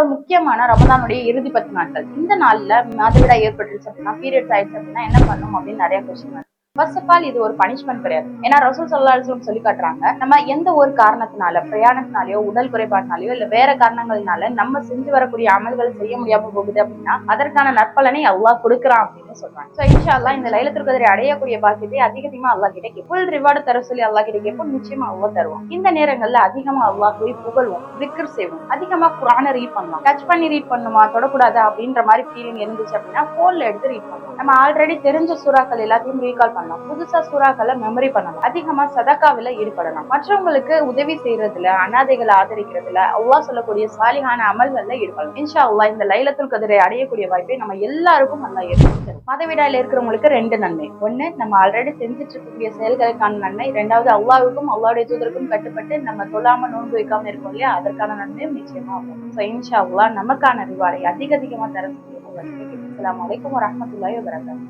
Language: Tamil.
ரமதானோட முக்கியமான ரமதானுடைய இறுதி பத்து நாட்கள். இந்த நாள்ல மாதவிடா ஏற்பட்டுருச்சு அப்படின்னா பீரியட்ஸ் ஆயிடுச்சு அப்படின்னா என்ன பண்ணும் அப்படின்னு நிறைய கொஸ்டின் ஃபர்ஸ்ட் ஆஃப் ஆல் இது ஒரு பனிஷ்மெண்ட் கிடையாது. ஏன்னா ரசூல் சல்லா அலுவலம் சொல்லி காட்டுறாங்க நம்ம எந்த ஒரு காரணத்தினால பிரயாணத்தினாலயோ உடல் குறைபாட்டினாலயோ இல்ல வேற காரணங்கள்னால நம்ம செஞ்சு வரக்கூடிய அமல்கள் செய்ய முடியாம போகுது அப்படின்னா அதற்கான நற்பலனை அல்லாஹ் கொடுக்குறான் அப்படின்னு சொல்றாங்க. ஸோ இன்ஷா அல்லா இந்த லைலத்திற்கு கதிரை அடையக்கூடிய பாக்கியத்தை அதிகமா அல்லாஹ் கிட்ட கேட்போம். ஃபுல் ரிவார்டு தர சொல்லி அல்லாஹ் கிட்ட கேட்போம். நிச்சயமா அல்லாஹ் தருவோம் இந்த நேரங்கள்ல அதிகமா அல்லாஹ் போய் புகழ்வோம் விக்கர் செய்வோம். அதிகமா குரானை ரீட் பண்ணலாம். டச் பண்ணி ரீட் பண்ணுமா? தொடக்கூடாது? அப்படின்ற மாதிரி ஃபீலிங் இருந்துச்சு அப்படின்னா போன்ல எடுத்து ரீட் பண்ணுவோம் நம்ம ஆல்ரெடி தெரிஞ்ச சூறாக்கள் எல்லாத்தையும் ரீகால் பண்ணலாம். புதுசா சூறாக்களை மெமரி பண்ணலாம். அதிகமா சதக்காவில ஈடுபடலாம். மற்றவங்களுக்கு உதவி செய்யறதுல அனாதைகளை ஆதரிக்கிறதுல அவ்வா சொல்லக்கூடிய சாலிகான அமல்கள்ல ஈடுபடலாம். இன்ஷா அவ்வா இந்த லைலத்துல் கதிரை அடையக்கூடிய வாய்ப்பை நம்ம எல்லாருக்கும் நல்லா ஏற்படுத்தும். மதவிடாயில இருக்கிறவங்களுக்கு ரெண்டு நன்மை. ஒண்ணு நம்ம ஆல்ரெடி செஞ்சுட்டு இருக்கக்கூடிய செயல்களுக்கான நன்மை. ரெண்டாவது அல்லாவுக்கும் அல்லாவுடைய தூதருக்கும் கட்டுப்பட்டு நம்ம தொழாம நோன்பு வைக்காம இருக்கோம் இல்லையா? அதற்கான நன்மையும் நிச்சயமா ஆகும் ஸோ இன்ஷா அல்லாஹ் நமக்கான ரிவாரை அதிக அதிகமா தர சொல்லி உங்களுக்கு அஸ்ஸலாமு வலைக்கம் வரஹ்மத்துல்லாஹி வபரகாத்துஹு